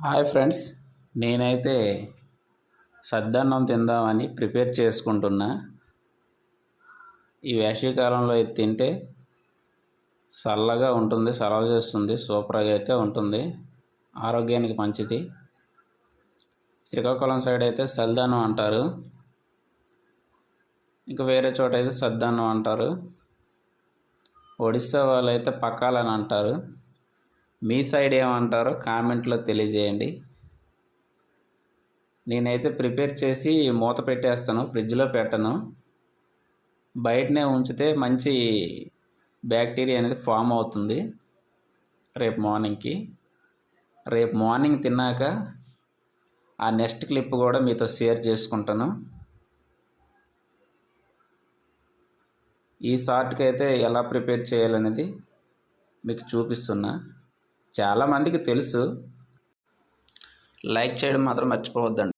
Hi friends నేనైతే సద్దన్నం తిందామని prepare చేసుకుంటున్నా. ఈ వేసవికాలంలో ఇది తింటే చల్లగా ఉంటుంది సలవ చేస్తుంది సూపర్గా అయితే ఉంటుంది ఆరోగ్యానికి మంచిది. శ్రీకాకుళం సైడ్ అయితే సల్దానం అంటారు. ఇంకా వేరే చోట అయితే సద్దన్నం అంటారు. ఒడిస్సా వాళ్ళు అయితే పక్కాలని అంటారు. మీ సైడ్ ఏమంటారో కామెంట్లో తెలియజేయండి. నేనైతే ప్రిపేర్ చేసి మూత పెట్టేస్తాను ఫ్రిడ్జ్లో పెట్టను. బయటనే ఉంచితే మంచి బ్యాక్టీరియా అనేది ఫామ్ అవుతుంది. రేపు మార్నింగ్కి. రేపు మార్నింగ్ తిన్నాక ఆ నెక్స్ట్ క్లిప్ కూడా మీతో షేర్ చేసుకుంటాను. ఈ షార్ట్కి అయితే ఎలా ప్రిపేర్ చేయాలనేది మీకు చూపిస్తున్నా. చాలామందికి తెలుసు. లైక్ చేయడం మాత్రం మర్చిపోవద్దండి.